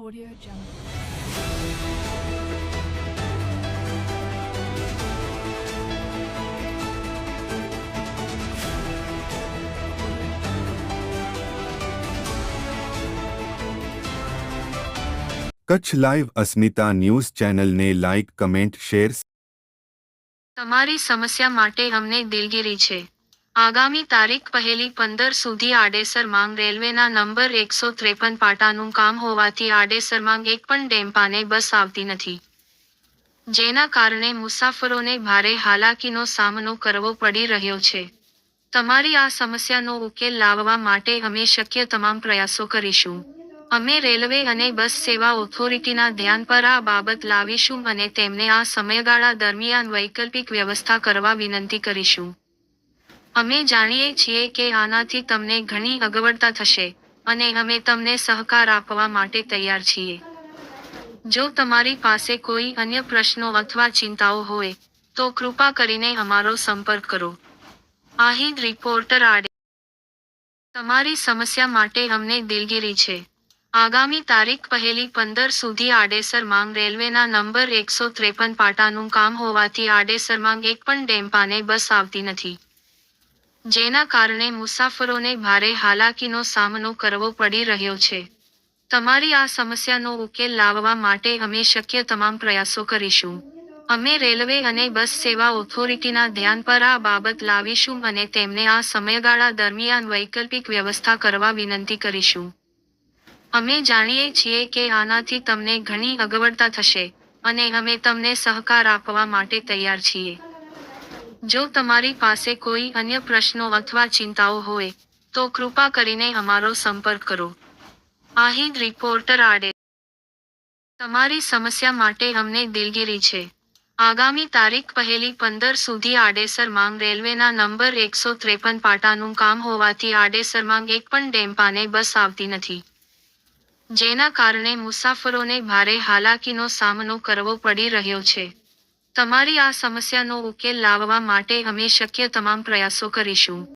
Audio Jungle. Kutch live Asmita news ચેનલને like comment share તમારી સમસ્યા માટે અમને દિલગીરી છે આગામી તારીખ પહેલી પંદર સુધી આડેસર માંગ રેલવેના નંબર એકસો ત્રેપન પાટાનું કામ હોવાથી આડેસરમાં એક પણ ડેમ્પાને બસ આવતી નથી. જેના કારણે મુસાફરોને ભારે હાલાકીનો સામનો કરવો પડી રહ્યો છે. તમારી આ સમસ્યાનો ઉકેલ લાવવા માટે અમે શક્ય તમામ પ્રયાસો કરીશું. અમે રેલવે અને બસ સેવા ઓથોરિટીના ધ્યાન પર આ બાબત લાવીશું અને તેમને આ સમયગાળા દરમિયાન વૈકલ્પિક વ્યવસ્થા કરવા વિનંતી કરીશું. અમે જાણીએ છીએ કે આનાથી તમને ઘણી અગવડતા થશે અને અમે તમને સહકાર આપવા માટે તૈયાર છીએ. જો તમારી પાસે કોઈ અન્ય પ્રશ્નો અથવા ચિંતાઓ હોય, તો કૃપા કરીને અમારો સંપર્ક કરો. આહિદ રિપોર્ટર આડે. તમારી સમસ્યા માટે અમને દિલગીરી છે. આગામી તારીખ પહેલી પંદર સુધી આડેસર માંગ રેલવેના નંબર એકસો ત્રેપન પાટાનું કામ હોવાથી આડેસરમાં એક પણ ડેમ્પાને બસ આવતી નથી. જેના કારણે મુસાફરોને ભારે હાલાકીનો સામનો કરવો પડી રહ્યો છે. તમારી આ સમસ્યાનો ઉકેલ લાવવા માટે અમે શક્ય તમામ પ્રયાસો કરીશું. અમે રેલવે અને બસ સેવા ઓથોરિટીના ધ્યાન પર આ બાબત લાવીશું અને તેમને આ સમયગાળા દરમિયાન વૈકલ્પિક વ્યવસ્થા કરવા વિનંતી કરીશું. અમે જાણીએ છીએ કે આનાથી તમને ઘણી અગવડતા થશે અને અમે તમને સહકાર આપવા માટે તૈયાર છીએ. જો તમારી પાસે કોઈ અન્ય પ્રશ્નો અથવા ચિંતાઓ હોય, તો કૃપા કરીને અમારો સંપર્ક કરો. આહિદ રિપોર્ટર આડે. તમારી સમસ્યા માટે અમને દિલગીરી છે. આગામી તારીખ પહેલી પંદર સુધી આડેસર માંગ રેલવેના નંબર એકસો ત્રેપન પાટાનું કામ હોવાથી આડેસરમાં એક પણ ડેમ્પાને બસ આવતી નથી. જેના કારણે મુસાફરોને ભારે હાલાકીનો સામનો કરવો પડી રહ્યો છે. તમારી આ સમસ્યાનો ઉકેલ લાવવા માટે અમે શક્ય તમામ પ્રયાસો કરીશું.